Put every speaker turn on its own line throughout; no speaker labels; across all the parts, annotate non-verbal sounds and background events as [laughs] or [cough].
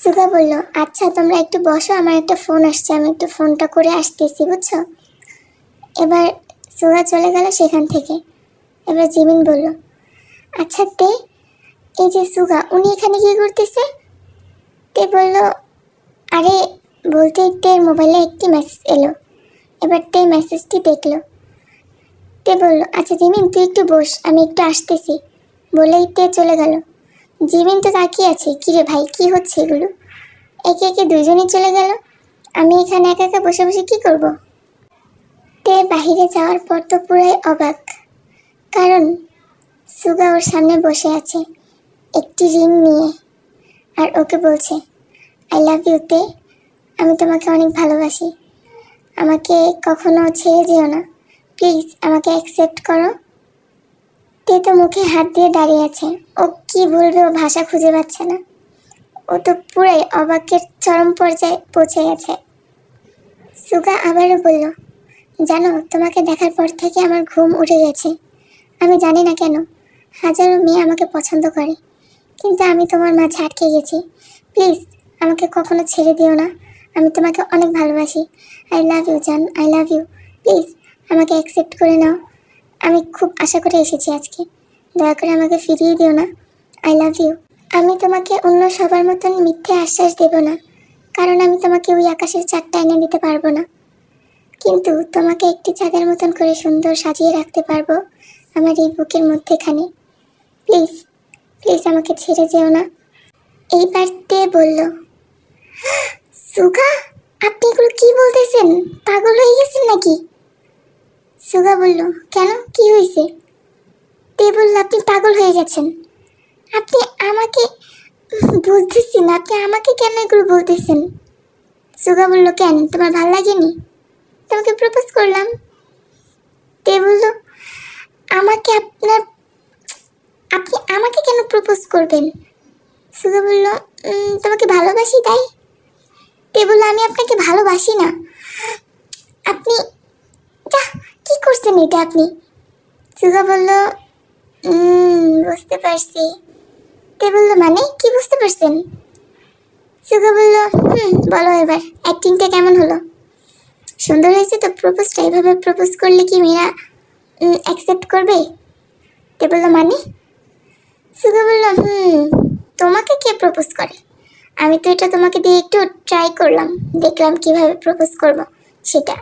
সুগা বলল আচ্ছা তোমরা একটু বসো, আমার একটা ফোন আসছে, আমি একটু ফোনটা করে আসতেছি, বুঝছ? এবার সুগা চলে গেল সেখান থেকে। এবার জিমিন বলল আচ্ছা তে, এই যে সুগা উনি এখানে কি করতেছে? তে বলল, আরে, বলতে তের মোবাইলে একটি মেসেজ এলো। এবার তে মেসেজটি দেখল। তে বলল আচ্ছা জিমিন, তুই একটু বস, আমি একটু আসতেছি। বলেই তে চলে গেল। জিমিন তো তাকিয়ে আছে। কিরে ভাই, কি হচ্ছে এগুলো? একে একে দুজনেই চলে গেল। আমি এখানে একা একা বসে বসে কি করব? তে বাহিরে যাওয়ার পর তো পুরাই অবাক। কারণ সুগা ওর সামনে বসে আছে। একটি রিং নিয়ে। আর ওকে বলছে আই লাভ ইউ তে। আমি তোমাকে অনেক ভালোবাসি। আমাকে কখনো ছেড়ে যেও না। প্লিজ, আমাকে অ্যাকসেপ্ট করো। তে তো মুখে হাত দিয়ে দাঁড়িয়ে আছে। ও কি বলবে ও ভাষা খুঁজে পাচ্ছে না। ও তো পুরাই অবাকের চরম পর্যায়ে পৌঁছে গেছে। সুগা আবারও বলল, জানো, তোমাকে দেখার পর থেকে আমার ঘুম উঠে গেছে। আমি জানি না কেন, হাজারো মেয়ে আমাকে পছন্দ করে। কিন্তু আমি তোমার মাঝে আটকে গেছি। প্লিজ, আমাকে কখনো ছেড়ে দিও না। আমি তোমাকে অনেক ভালোবাসি। আই লাভ ইউ, জান, আই লাভ ইউ। প্লিজ, আমাকে অ্যাকসেপ্ট করে নাও। আমি খুব আশা করে এসেছি আজকে। দয়া করে আমাকে ফিরিয়ে দিও না। আই লাভ ইউ আমি তোমাকে অন্য সবার মতন মিথ্যে আশ্বাস দেব না। কারণ আমি তোমাকে ওই আকাশের চারটা এনে দিতে পারব না। কিন্তু তোমাকে একটি চাঁদের মতন করে সুন্দর সাজিয়ে রাখতে পারব আমার এই বুকের মধ্যেখানে। প্লিজ প্লিজ আমাকে ছেড়ে যেও না। এইবার তে বলল সুগা, আপনি এগুলো কি বলতেছেন? পাগল হয়ে গেছেন নাকি? সুগা বলল, কেন? কি হয়েছে? তে বলল আপনি পাগল হয়ে গেছেন। আপনি আমাকে বুঝতেছি না, আপনি আমাকে কেন এগুলো বলতেছেন? সুগা বলল, কেন? তোমার ভালো লাগেনি? তোমাকে প্রপোজ করলাম। তে বলল আমাকে আপনার, আপনি আমাকে কেন প্রপোজ করবেন? সুগা বলল তোমাকে ভালোবাসি তাই? তে বলল আমি আপনাকে ভালোবাসি না। আপনি করছেন এটা আপনি? সুগা বলল "উম, বুঝতে পারছি। তে বলল মানে? কি বুঝতে পারছেন? সুগা বলল হুম বলো এবার অ্যাক্টিংটা কেমন হলো? সুন্দর হয়েছে তো প্রপোজটা এভাবে প্রপোজ করলে কি মেয়েরা অ্যাকসেপ্ট করবে? তে বলল মানে? সুগা বলল হুম তোমাকে কে প্রপোজ করে? আমি তো এটা তোমাকে দিয়ে একটু ট্রাই করলাম দেখলাম কীভাবে প্রপোজ করব সেটা।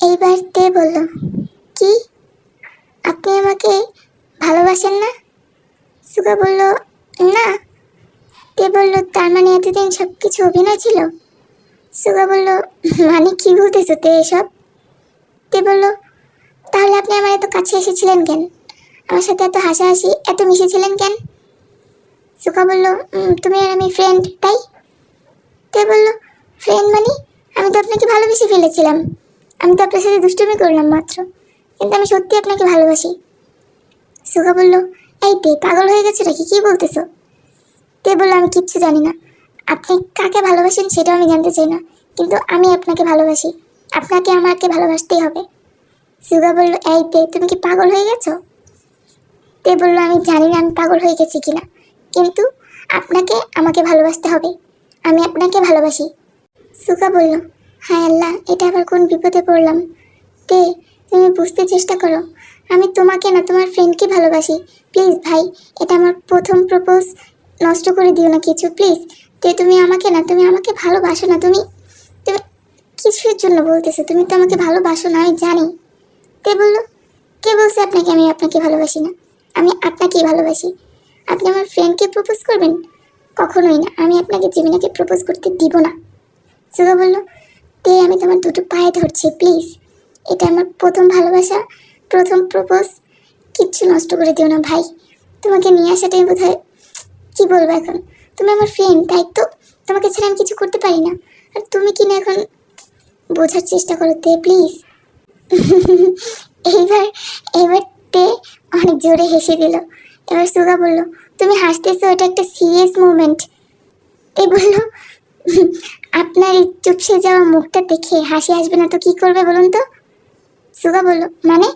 এইবার তে বলল? কি? আপনি আমাকে ভালোবাসেন না? সুগা বলল, না। তে বলল, তার মানে এতদিন সব কিছু অভিনয় ছিল? সুগা বলল মানে কি বলতেছো তে এসব? তে বলল, তাহলে আপনি আমার এত কাছে এসেছিলেন কেন? আমার সাথে এত হাসাহাসি, এত মিশেছিলেন কেন? সুখা বলল তুমি আর আমি ফ্রেন্ড তাই? তে বলল ফ্রেন্ড মানে? আমি তো আপনাকে ভালোবেসে ফেলেছিলাম। আমি তো আপনার সাথে দুষ্টুমি করলাম মাত্র। কিন্তু আমি সত্যি আপনাকে ভালোবাসি। সুখা বলল, এই তে, পাগল হয়ে গেছো নাকি? কি বলতেছো? তে বলল, আমি কিচ্ছু জানি না। আপনি কাকে ভালোবাসেন সেটাও আমি জানতে চাই না। কিন্তু আমি আপনাকে ভালোবাসি। আপনাকে আমাকে ভালোবাসতেই হবে। সুগা বলল, এই তে, তুমি কি পাগল হয়ে গেছো? তে বলল, আমি জানি না, আমি পাগল হয়ে গেছি কিনা। কিন্তু আপনাকে আমাকে ভালোবাসতে হবে। আমি আপনাকে ভালোবাসি। সুগা বলল হায় আল্লাহ, এটা আবার কোন বিপদে পড়লাম? তে তুমি বুঝতে চেষ্টা করো। আমি তোমাকে না, তোমার ফ্রেন্ডকে ভালোবাসি। প্লিজ ভাই, এটা আমার প্রথম প্রপোজ নষ্ট করে দিও না কিছু, প্লিজ। তে, তুমি আমাকে না, তুমি আমাকে ভালোবাসো না, তুমি তুমি কিছুর জন্য বলতেছো, তুমি তো আমাকে ভালোবাসো না, আমি জানি। তে বলল, কে বলছে আপনাকে আমি আপনাকে ভালোবাসি না? আমি আপনাকেই ভালোবাসি। আপনি আমার ফ্রেন্ডকে প্রপোজ করবেন? কখনোই না, আমি আপনাকে, জীবনাকে প্রপোজ করতে দিব না। সুগা বলল তে আমি তোমার দুটো পায়ে ধরছি প্লিজ এটা আমার প্রথম ভালোবাসা, প্রথম প্রপোজ। কিচ্ছু নষ্ট করে দিও না ভাই। তোমাকে নিয়ে আসাটাই বোধ হয় কী বলব এখন? তুমি আমার ফ্রেন্ড তাই তো? তোমাকে ছাড়া আমি কিছু করতে পারি না। আর তুমি কি না এখন বোঝার চেষ্টা করো তে প্লিজ [laughs] এইবার এবার তে অনেক জোরে হেসে দিল। এবার সুগা বলল, তুমি হাসতেছো, এটা একটা সিরিয়াস মুভমেন্ট এ বলল আপনার এই চুপসে যাওয়া মুখটা দেখে হাসি আসবে না তো কি করবে বলুন তো? সুগা বলল মানে?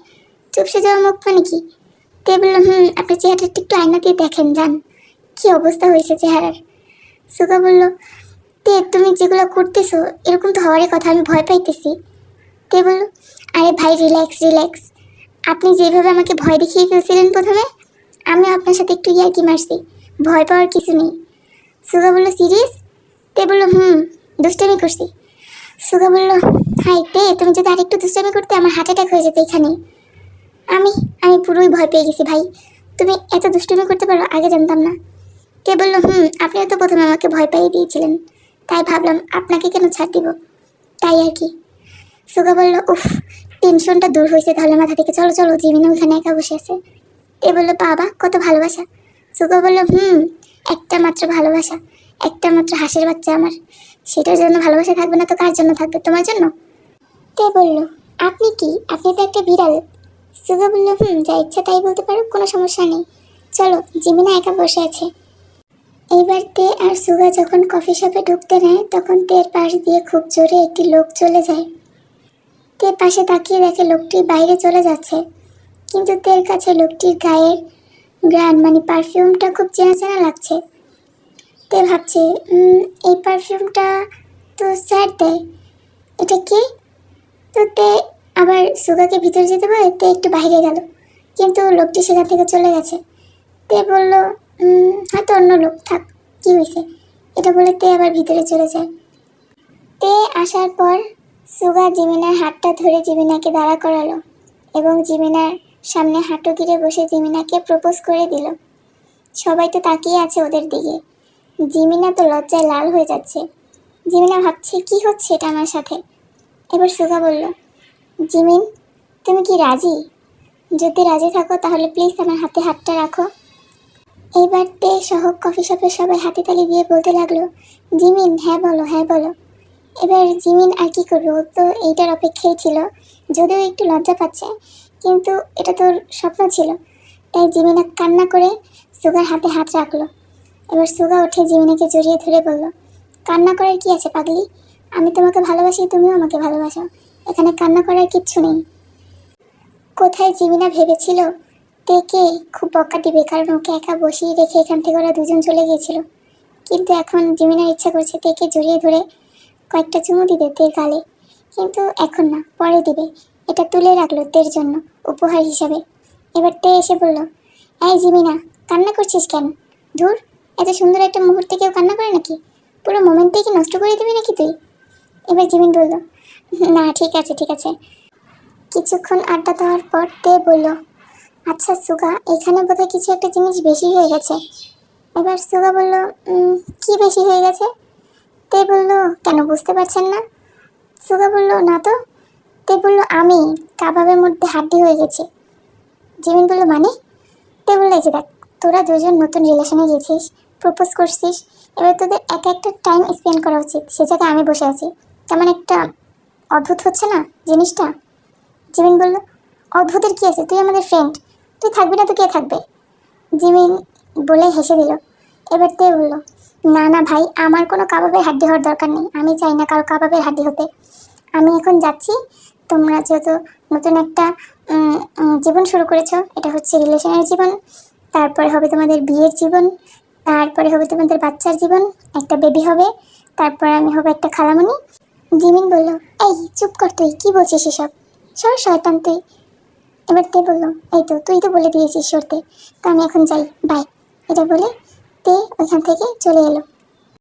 চুপসে যাওয়া মুখ মানে কি? তে বলল, হুম আপনার চেহারাটা একটু আয়না দিয়ে দেখেন, যান। কি অবস্থা হয়েছে চেহারার? সুগা বলল, তে, তুমি যেগুলো করতেছো, এরকম তো হওয়ারই কথা, আমি ভয় পাইতেছি। তে বলল, আরে ভাই, রিল্যাক্স রিল্যাক্স। আপনি যেভাবে আমাকে ভয় দেখিয়ে ফেলছিলেন প্রথমে, আমি আপনার সাথে একটু ইয়ার্কি মারছি, ভয় পাওয়ার কিছু নেই। সুগা বলল, সিরিয়াস? তে বলল, হুম। দুষ্টামি করছি। সুগা বলল হাই তে তুমি যদি আরেকটু দুষ্টামি করতে, আমার হার্ট অ্যাটাক হয়ে যেত এখানে। আমি আমি পুরোই ভয় পেয়ে গেছি ভাই। তুমি এত দুষ্টুমি করতে পারো, আগে জানতাম না। কে বলল, হুম, আপনিও তো প্রথমে আমাকে ভয় পাইয়ে দিয়েছিলেন। তাই ভাবলাম, আপনাকে কেন ছাড় দিব? তাই আর কি। সুগা বলল, উফ টেনশনটা দূর হয়েছে তাহলে মাথা থেকে। চলো চলো জিমিনা ওখানে একা বসে আছে। তে বলল, বাবা, কত ভালোবাসা। সুগা বলল, হুম, একটা মাত্র ভালোবাসা, একটা মাত্র হাসির বাচ্চা আমার। সেটার জন্য ভালোবাসা থাকবে না তো কার জন্য থাকবে? তোমার জন্য? তে বলল। আপনি কি? আপনি তো একটা বিড়াল। সুগা বলল, হুম, যা ইচ্ছা তাই বলতে পারো, কোনো সমস্যা নেই। চলো, জিমিনা একা বসে আছে। এইবার তে আর সুগা যখন কফি শপে ঢুকতে নেয়, তখন তের পাশ দিয়ে খুব জোরে একটি লোক চলে যায়। তে পাশে তাকিয়ে দেখে লোকটি বাইরে চলে যাচ্ছে। কিন্তু তের কাছে লোকটির গায়ের গ্রান মানে পারফিউমটা খুব চেনা চেনা লাগছে। তে ভাবছি এই পারফিউমটা তো স্যার দেয়। এটা কে? তো তে আবার সুগাকে ভিতরে যেতে বলে তে একটু বাইরে গেল। কিন্তু লোকটি সেখান থেকে চলে গেছে। তে বলল হয়তো অন্য লোক, থাক, কি হয়েছে? এটা বলে তে আবার ভিতরে চলে যায়। তে আসার পর সুগা জিমিনার হাতটা ধরে জিমিনাকে দাঁড়া করালো এবং জিমিনার সামনে হাঁটু গিরে বসে জিমিনাকে প্রপোজ করে দিল। সবাই তো তাকিয়ে আছে ওদের দিকে। জিমিনা তো লজ্জায় লাল হয়ে যাচ্ছে। জিমিনা ভাবছে, কি হচ্ছে এটা আমার সাথে? এবার সুগা বলল, জিমিন, তুমি কি রাজি? যদি রাজি থাকো, তাহলে প্লিজ আমার হাতে হাতটা রাখো। এইবার তে সহ কফি শপের সবাই হাতে তালি দিয়ে বলতে লাগল, জিমিন হ্যাঁ বলো হ্যাঁ বলো। এবার জিমিন আর কি করবে? ও তো এইটার অপেক্ষায় ছিল, যদিও একটু লজ্জা পাচ্ছে, কিন্তু এটা তোর স্বপ্ন ছিল। তাই জিমিনা কান্না করে সুগার হাতে হাত রাখল। এবার সুগা উঠে জিমিনাকে জড়িয়ে ধরে বলল, কান্না করার কি আছে পাগলি? আমি তোমাকে ভালোবাসি, তুমিও আমাকে ভালোবাসো। এখানে কান্না করার কিচ্ছু নেই। কোথায় জিমিনা ভেবেছিল তেকে খুব বকা দিবে কারণ ওকে একা বসিয়ে রেখে এখান থেকে ওরা দুজন চলে গিয়েছিল? কিন্তু এখন জিমিনার ইচ্ছা করছে তেকে জড়িয়ে ধরে কয়েকটা চুমু দিতে তের গালে। কিন্তু এখন না, পরে দিবে। এটা তুলে রাখল তের জন্য উপহার হিসাবে। এবার তে এসে বলল, এই জিমিনা, কান্না করছিস কেন? ধুর এত সুন্দর একটা মুহূর্তে কেউ কান্না করে নাকি? পুরো মোমেন্টটাই কি নষ্ট করে দিবি নাকি তুই? এবার জিমিন বলল না ঠিক আছে ঠিক আছে। কিছুক্ষণ আড্ডা দেওয়ার পর তে বলল আচ্ছা সুগা এখানে বোধহয় কিছু একটা জিনিস বেশি হয়ে গেছে। এবার সুগা বলল "উম, কি বেশি হয়ে গেছে? তে বলল কেন বুঝতে পারছেন না? সুগা বলল না তো। তে বলল আমি কাবাবের মধ্যে হাড্ডি হয়ে গেছি। জিমিন বলল মানে? তে বলল এই যে দেখ তোরা দুজন নতুন রিলেশনে গেছিস। প্রপোজ করছিস, এবার তোদের এক একটা টাইম স্পেন্ড করা উচিত, সে জায়গায় আমি বসে আছি। তেমন একটা অদ্ভুত হচ্ছে না জিনিসটা? জিমিন বলল, অদ্ভুতের কি আছে? তুই আমাদের ফ্রেন্ড তুই থাকবি না তো কে থাকবে? জিমিন বলে হেসে দিল। এবার তে বলল, না না ভাই, আমার কোনো কাবাবের হাড্ডি হওয়ার দরকার নেই। আমি চাই না কারও কাবাবের হাড্ডি হতে। আমি এখন যাচ্ছি। তোমরা যেহেতু নতুন একটা জীবন শুরু করেছ, এটা হচ্ছে রিলেশনের জীবন। তারপরে হবে তোমাদের বিয়ের জীবন। তারপরে হবে তোমাদের বাচ্চার জীবন, একটা বেবি হবে, তারপরে আমি হবে একটা খালামণি জিমিন বলল, এই, চুপ কর তুই, কি বলছিস এসব? সর, শয়তান তুই। এবার তে বলল, এই তো, তুই তো বলে দিয়েছিস সরতে। তো আমি এখন যাই বাই এটা বলে তে ওইখান থেকে চলে এলো।